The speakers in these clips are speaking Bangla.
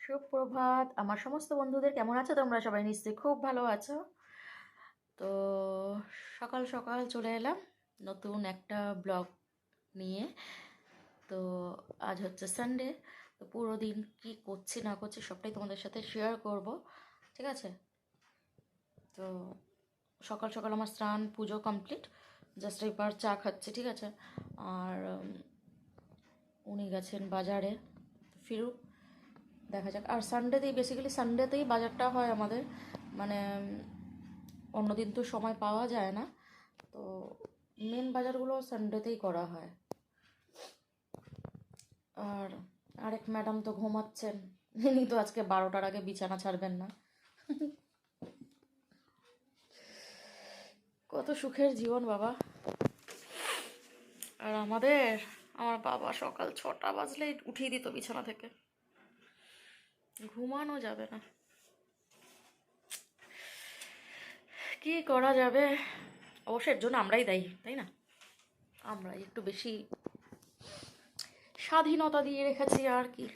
সুপ্রভাত। আমার সমস্ত বন্ধুদের কেমন আছো? তোমরা সবাই নিশ্চয়ই খুব ভালো আছো। তো সকাল সকাল চলে এলাম নতুন একটা ব্লগ নিয়ে। তো আজ হচ্ছে সানডে তো পুরো দিন কী করছি না করছি সবটাই তোমাদের সাথে শেয়ার করব, ঠিক আছে? তো সকাল সকাল আমার স্নান পুজো কমপ্লিট জাস্ট এবার চা খাচ্ছি, ঠিক আছে? আর উনি গেছেন বাজারে, ফিরুক। দেখা যাক। আর সানডেতেই বেসিক্যালি সানডেতেই বাজারটা হয় আমাদের। মানে অন্যদিন তো সময় পাওয়া যায় না। তো মেন বাজারগুলো সানডেতেই করা হয়। আর আরেক ম্যাডাম তো ঘুমাচ্ছেন। ইনি তো আজকে বারোটার আগে বিছানা ছাড়বেন না। কত সুখের জীবন, বাবা। আর আমাদের, আমার বাবা সকাল ছটা বাজলেই উঠিয়ে দিত বিছানা থেকে। ঘুমানো যাবে না। কি করা যাবে? অবশ্যই এর জন্য আমরাই দায়ী, তাই না? আমরাই একটু বেশি স্বাধীনতা দিয়ে রেখেছি আর কি।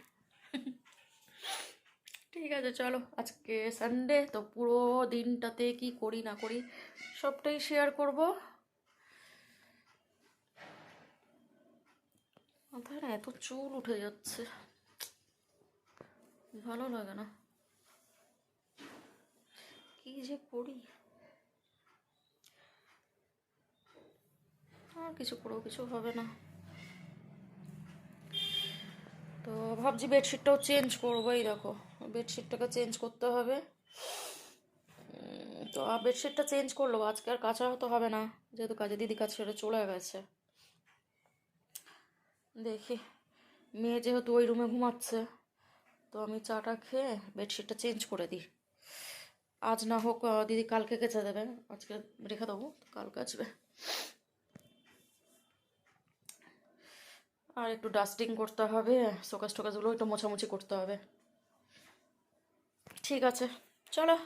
ঠিক আছে, চলো, আজকে সানডে তো পুরো দিনটাতে কি করি না করি, সবটাই শেয়ার করব। মাথায় না এত চুল উঠে যাচ্ছে। ভালো লাগে না। কি যে করি? আর কিছু করেও কিছু হবে না। তো ভাবছি বেডশিটটাও চেঞ্জ করব, এই দেখো। বেডশিটটাকে চেঞ্জ করতে হবে। তো বেডশিটটা চেঞ্জ করল আজকে আর কাঁচা হতে হবে না। যেহেতু কাজে দিদি কাজ সেটা চলে গেছে। দেখি। মেয়ে যেহেতু ওই রুমে ঘুমাচ্ছে। তো আমি চাটা খেয়ে বেডশিটটা চেঞ্জ করে দিই। আজ না হোক দিদি কালকে কেচে দেবে। আজকে রেখে দেবো কাল কাচবে আর একটু ডাস্টিং করতে হবে, শোকাস টোকাসগুলো একটু মোছামুছি করতে হবে। ঠিক আছে, চলো।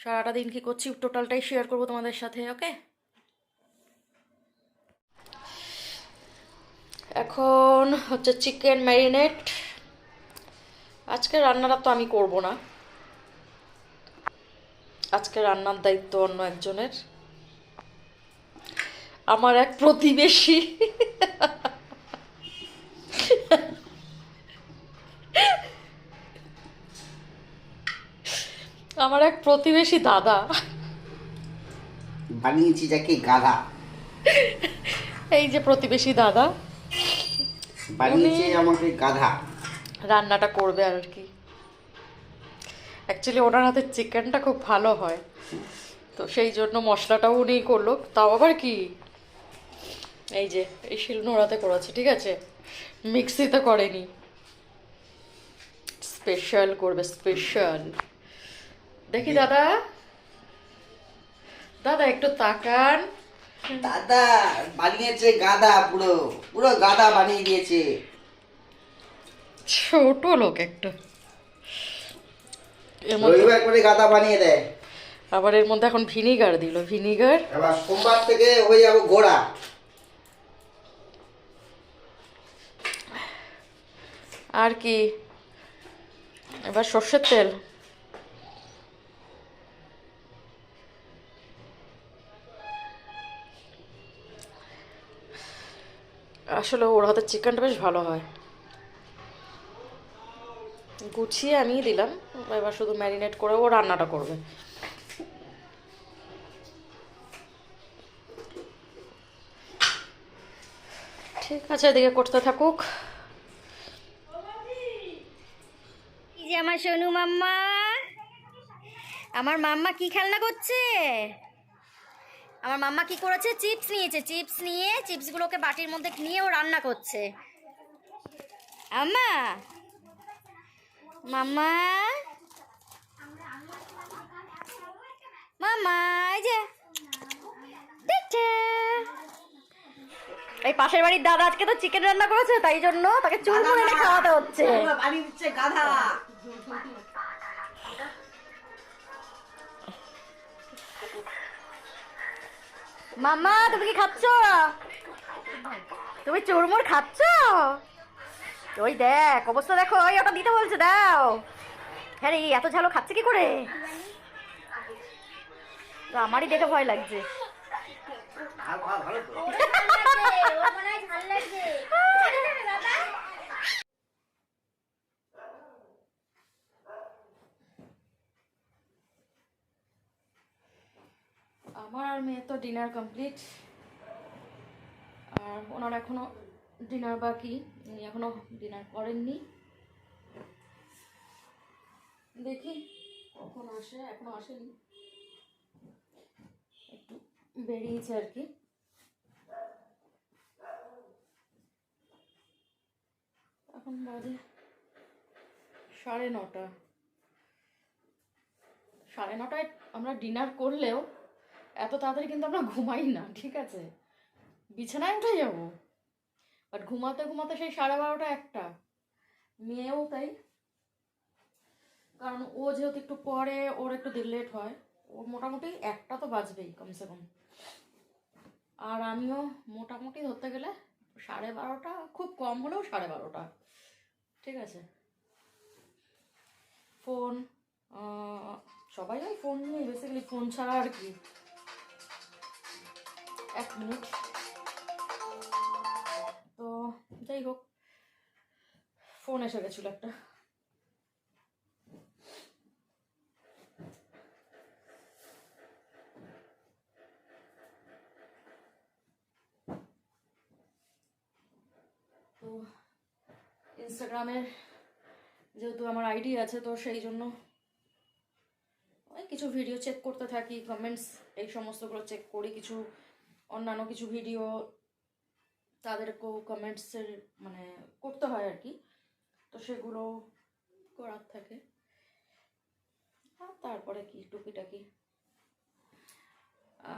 সারাটা দিন কি করছি? টোটালটাই শেয়ার করব তোমাদের সাথে, ওকে? এখন হচ্ছে চিকেন ম্যারিনেট আজকে রান্নাটা তো আমি করব না। আজকে রান্নার দায়িত্ব অন্য একজনের। আমার এক প্রতিবেশী। আমার এক প্রতিবেশী দাদা। বানিয়েছি যাকে গাধা। এই যে প্রতিবেশী দাদা। বানিয়েছে আমাকে গাধা। রান্নাটা করবে আর কি। অ্যাকচুয়ালি ওনার হাতের চিকেনটা খুব ভালো হয়। তো সেই জন্য মশলাটাও উনি করল। তাও আবার কি? এই যে এই শিলনোড়াতে করেছে ঠিক আছে? মিক্সিতে করেনি। স্পেশাল করবে স্পেশাল দেখি দাদা। দাদা একটু তাকান। দাদা বানিয়েছে গাদা পুরো। পুরো গাদা বানিয়ে দিয়েছে। ছোট লোক একটা। গাধা বানিয়ে দেয় আবার এর মধ্যে এখন ভিনিগার দিল ভিনিগার। সোমবার থেকে হয়ে যাব ঘোড়া। আর কি? এবার সর্ষের তেল। আসলে ওর হাতের চিকেনটা বেশ ভালো হয়। গুছিয়ে আমি দিলাম। এবার শুধু ম্যারিনেট করে ও রান্নাটা করবে। ঠিক আছে, এদিকে করতে থাকুক। যে আমার সোনু মাম্মা। আমার মাম্মা কি খেলনা করছে? আমার মাম্মা কি করেছে? চিপস নিয়েছে, চিপস নিয়ে, চিপসগুলোকে বাটির মধ্যে নিয়ে ও রান্না করছে। আম্মা। মাম্মা মাম্মা এই যে। এই পাশের বাড়ির দাদা আজকে তো চিকেন রান্না করেছে তাই জন্য তাকে চুল এনে খাওয়াতে হচ্ছে। গাধা। মাম্মা তুমি কি খাচ্ছ? তুমি চুরমুর খাচ্ছ? ওই দেখ অবস্থা দেখো ওই ওটা দিতে বলছে দাও। হ্যাঁ রে এত ঝালো খাচ্ছে কি করে? তো আমারই দেখে ভয় লাগছে। আমার আর মেয়ে তো ডিনার কমপ্লিট আর ওনার এখনও ডিনার বাকি। উনি এখনও ডিনার করেননি। দেখি কখন আসে, এখনও আসেনি। একটু বেরিয়েছে আর কি। এখন বাজে সাড়ে নটা। সাড়ে নটায় আমরা ডিনার করলেও এত তাড়াতাড়ি কিন্তু আমরা ঘুমাই না, ঠিক আছে? বিছানায় উঠে যাব। বাট ঘুমাতে ঘুমাতে সেই সাড়ে বারোটা একটা। মেয়েও তাই। কারণ ও যেহেতু একটু পরে, ওর একটু লেট হয়। ও মোটামুটি একটা তো বাজবেই কমসে কম। আর আমিও মোটামুটি ধরতে গেলে সাড়ে বারোটা, খুব কম হলেও সাড়ে বারোটা। ঠিক আছে? ফোন সবাই ওই ফোন নিয়ে বেসিক্যালি ফোন ছাড়া আর কি। এক মিনিট যাই হোক ফোন এসে গেছিল একটা। তো ইনস্টাগ্রামের যেহেতু আমার আইডি আছে, তো সেই জন্য কিছু ভিডিও চেক করতে থাকি কমেন্টস এই সমস্তগুলো চেক করি, কিছু অন্যান্য কিছু ভিডিও তাদেরকেও কমেন্টসের মানে করতে হয় আর কি। তো সেগুলো করার থাকে। আর তারপরে কি, টুকিটাকি।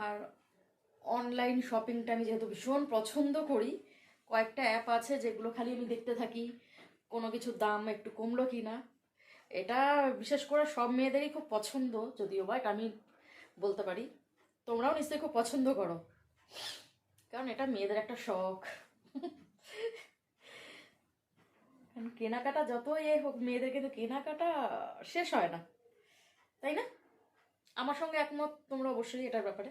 আর অনলাইন শপিংটা আমি যেহেতু ভীষণ পছন্দ করি, কয়েকটা অ্যাপ আছে যেগুলো খালি আমি দেখতে থাকি, কোনো কিছুর দাম একটু কমলো কি না এটা বিশেষ করে সব মেয়েদেরই খুব পছন্দ, যদিও বা এটা আমি বলতে পারি। তোমরাও নিশ্চয়ই খুব পছন্দ করো। কারণ এটা মেয়েদের একটা শখ। কেনাকাটা যত এ হোক, মেয়েদের কিন্তু কেনাকাটা শেষ হয় না। তাই না? আমার সঙ্গে একমত, তোমরা অবশ্যই এটার ব্যাপারে।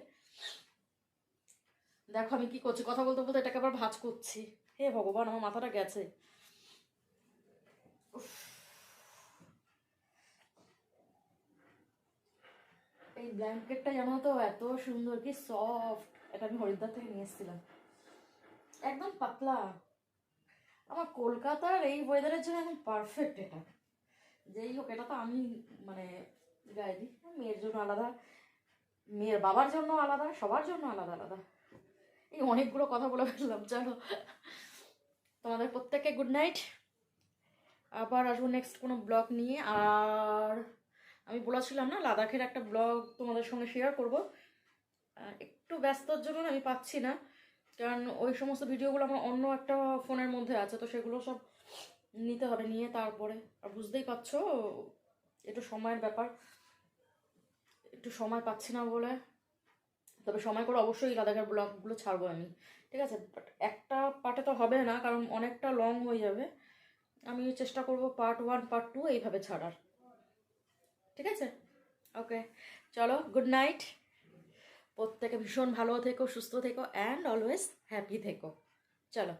দেখো আমি কি করছি, কথা বলতে বলতে এটাকে আবার ভাজ করছি। হে ভগবান, আমার মাথাটা গেছে। এই ব্ল্যাঙ্কেটটা জানো তো, এত সুন্দর, কি সফট এটা আমি হরিদ্বার থেকে নিয়ে এসেছিলাম। একদম পাতলা। আমার কলকাতার এই ওয়েদারের জন্য একদম পারফেক্ট এটা। যেই হোক, এটা তো আমি মানে গায়ে দিই মেয়ের জন্য আলাদা। মেয়ের বাবার জন্য আলাদা, সবার জন্য আলাদা আলাদা। এই অনেকগুলো কথা বলে ফেললাম চলো তোমাদের প্রত্যেককে গুড নাইট আবার আসব নেক্সট কোনো ব্লগ নিয়ে, আর আমি বলেছিলাম না, লাদাখের একটা ব্লগ তোমাদের সঙ্গে শেয়ার করব। একটু ব্যস্তর জন্য আমি পাচ্ছি না, কারণ ওই সমস্ত ভিডিওগুলো আমার অন্য একটা ফোনের মধ্যে আছে, তো সেগুলো সব নিতে হবে নিয়ে তারপরে। আর বুঝতেই পারছ, একটু সময়ের ব্যাপার। একটু সময় পাচ্ছি না বলে। তবে সময় করে অবশ্যই লাদাখের ব্লগগুলো ছাড়বো আমি, ঠিক আছে? বাট একটা পার্টে তো হবে না, কারণ অনেকটা লং হয়ে যাবে। আমি চেষ্টা করব পার্ট ওয়ান পার্ট টু এইভাবে ছাড়ার। ঠিক আছে? ওকে চলো গুড নাইট প্রত্যেকে ভীষণ ভালো থেকো, সুস্থ থেকো অ্যান্ড অলওয়েজ হ্যাপি থেকো। চলো।